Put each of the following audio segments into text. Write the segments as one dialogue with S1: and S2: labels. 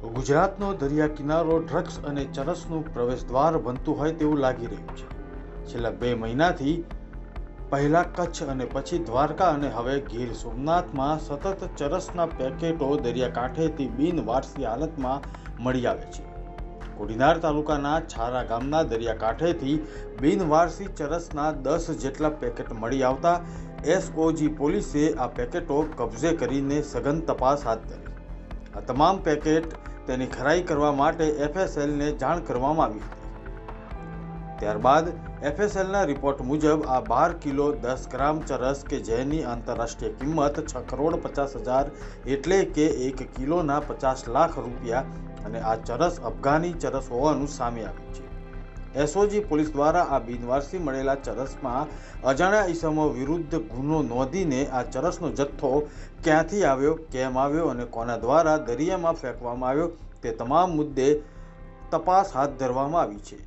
S1: ગુજરાતનો દરિયા કિનારો ડ્રગ્સ અને ચરસનું પ્રવેશદ્વાર બનતું હોય તેવું લાગી રહ્યું છે. છેલ્લા બે મહિનાથી પહેલા કચ્છ અને પછી દ્વારકા અને હવે ગીર સોમનાથમાં સતત ચરસના પેકેટો દરિયાકાંઠેથી બિનવારસી હાલતમાં મળી આવે છે. કોડીનાર તાલુકાના છારા ગામના દરિયાકાંઠેથી બિનવારસી ચરસના દસ જેટલા પેકેટ મળી આવતા એસઓજી પોલીસે આ પેકેટો કબજે કરીને સઘન તપાસ હાથ ધરી. આ તમામ પેકેટ તેની ખરાઈ કરવા માટે એફએસએલને જાણ કરવામાં આવી હતી. ત્યારબાદ એફએસએલના રિપોર્ટ મુજબ આ બાર કિલો દસ ગ્રામ ચરસ કે જેની આંતરરાષ્ટ્રીય કિંમત છ કરોડ પચાસ હજાર એટલે કે એક કિલોના પચાસ લાખ રૂપિયા અને આ ચરસ અફઘાની ચરસ હોવાનું સામે આવ્યું છે. એસઓજી પોલીસ દ્વારા આ બિનવારસી મળેલા ચરસમાં અજાણ્યા ઈસમો વિરુદ્ધ ગુનો નોંધીને આ ચરસનો જથ્થો ક્યાંથી આવ્યો કેમ આવ્યો અને કોના દ્વારા દરિયામાં ફેંકવામાં આવ્યો તે તમામ મુદ્દે તપાસ હાથ ધરવામાં આવી છે.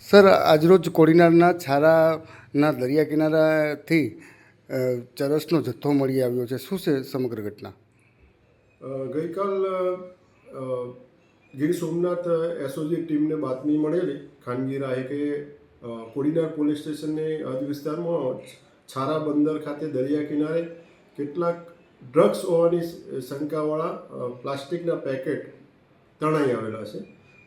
S2: સર આજરોજ કોડીનારના છારાના દરિયા કિનારાથી ચરસનો જથ્થો મળી આવ્યો છે. શું છે સમગ્ર ઘટના?
S3: ગઈકાલ ગીર સોમનાથ એસઓજી ટીમને બાતમી મળેલી ખાનગી રાહે કોડીનાર પોલીસ સ્ટેશનની હદ વિસ્તારમાં છારા બંદર ખાતે દરિયા કિનારે કેટલાક ડ્રગ્સ હોવાની શંકાવાળા પ્લાસ્ટિકના પેકેટ તણાઈ આવેલા છે.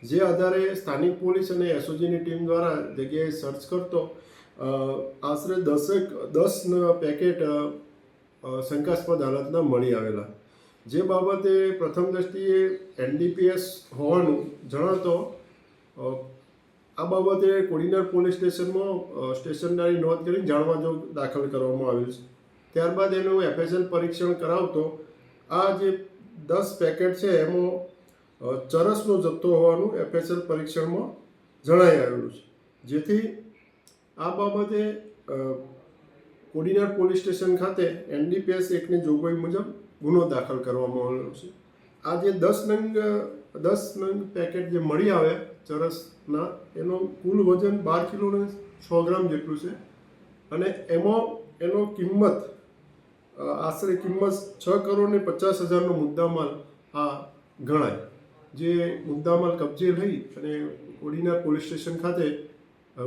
S3: જે આધારે સ્થાનિક પોલીસ અને એસઓજીની ટીમ દ્વારા જગ્યાએ સર્ચ કરતો આશરે દસેક દસ પેકેટ શંકાસ્પદ હાલતના મળી આવેલા. જે બાબતે પ્રથમ દ્રષ્ટિએ એનડીપીએસ હોવાનું જણાતો આ બાબતે કોડીનાર પોલીસ સ્ટેશનમાં અ, સ્ટેશનદારી નોંધ કરીને જાણવા જો દાખલ કરવામાં આવ્યું છે. ત્યારબાદ એનું એફએસએલ પરીક્ષણ કરાવતો આ જે દસ પેકેટ છે એમાં ચરસનો જથ્થો હોવાનું એફએસએલ પરીક્ષણમાં જણાઈ આવેલું છે. જેથી આ બાબતે કોડીનાર પોલીસ સ્ટેશન ખાતે એનડીપીએસ એકની જોગવાઈ મુજબ ગુનો દાખલ કરવામાં આવ્યો છે. આ જે દસ નંગ દસ નંગ પેકેટ જે મળી આવે ચરસના, એનો કુલ વજન બાર કિલો ને છ ગ્રામ જેટલું છે. અને એમાં એનો કિંમત આશરે કિંમત છ કરોડ ને પચાસ હજારનો મુદ્દામાલ આ ગણાય. જે મુદ્દામાલ કબજે લઈ અને ઓડીના પોલીસ સ્ટેશન ખાતે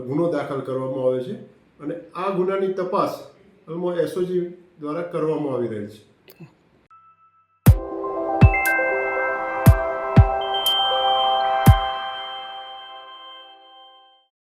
S3: ગુનો દાખલ કરવામાં આવે છે. અને આ ગુનાની તપાસ હાલમાં એસઓજી દ્વારા કરવામાં આવી રહી છે.